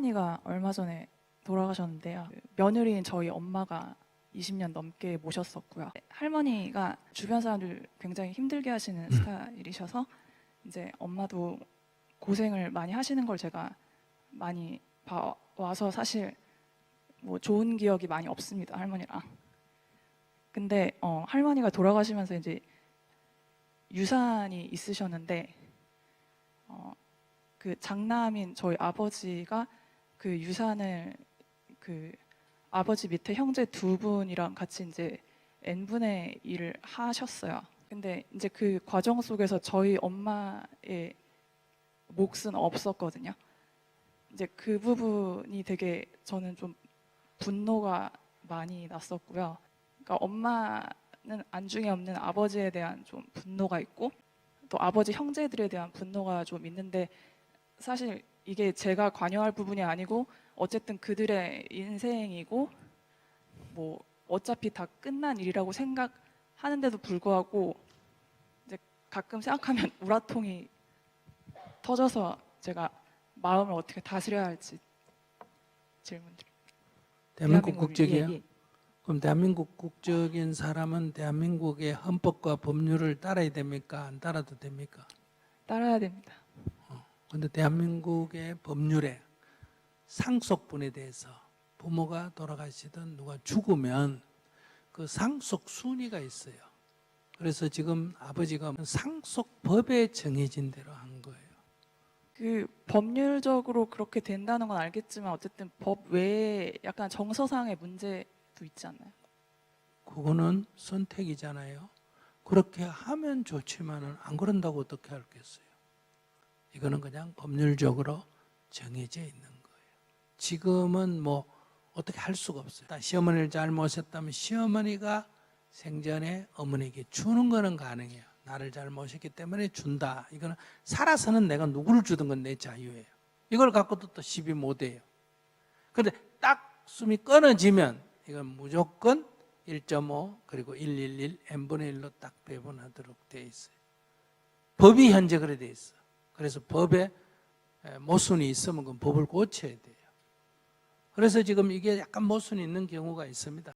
할머니가 얼마 전에 돌아가셨는데요. 그 며느리인 저희 엄마가 20년 넘게 모셨었고요. 할머니가 주변 사람들 굉장히 힘들게 하시는 스타일이셔서 이제 엄마도 고생을 많이 하시는 걸 제가 많이 봐와서 사실 뭐 좋은 기억이 많이 없습니다 할머니랑. 근데 어, 할머니가 돌아가시면서 이제 유산이 있으셨는데 어, 그 장남인 저희 아버지가 그 유산을 그 아버지 밑에 형제 두 분이랑 같이 이제 n 분의 1을 하셨어요. 근데 이제 그 과정 속에서 저희 엄마의 몫은 없었거든요. 이제 그 부분이 되게 저는 좀 분노가 많이 났었고요. 그러니까 엄마는 안중에 없는 아버지에 대한 좀 분노가 있고 또 아버지 형제들에 대한 분노가 좀 있는데 사실 이게 제가 관여할 부분이 아니고 어쨌든 그들의 인생이고 뭐 어차피 다 끝난 일이라고 생각하는데도 불구하고 이제 가끔 생각하면 우라통이 터져서 제가 마음을 어떻게 다스려야 할지 질문드립니다. 대한민국 국적이에요? 예, 예. 그럼 대한민국 국적인 사람은 대한민국의 헌법과 법률을 따라야 됩니까? 안 따라도 됩니까? 따라야 됩니다. 근데 대한민국의 법률에 상속분에 대해서 부모가 돌아가시든 누가 죽으면 그 상속 순위가 있어요. 그래서 지금 아버지가 상속법에 정해진 대로 한 거예요. 그 법률적으로 그렇게 된다는 건 알겠지만 어쨌든 법 외에 약간 정서상의 문제도 있지 않나요? 그거는 선택이잖아요. 그렇게 하면 좋지만은 안 그런다고 어떻게 하겠어요? 이거는 그냥 법률적으로 정해져 있는 거예요. 지금은 뭐 어떻게 할 수가 없어요. 시어머니를 잘 모셨다면 시어머니가 생전에 어머니에게 주는 거는 가능해요. 나를 잘 모셨기 때문에 준다. 이거는 살아서는 내가 누구를 주든 건 내 자유예요. 이걸 갖고도 또 시비 못 해요. 근데 딱 숨이 끊어지면 이건 무조건 1.5 그리고 111 n분의 1로 딱 배분하도록 돼 있어요. 법이 현재 그래 돼 있어. 그래서 법에 에, 모순이 있으면 그 법을 고쳐야 돼요. 그래서 지금 이게 약간 모순이 있는 경우가 있습니다.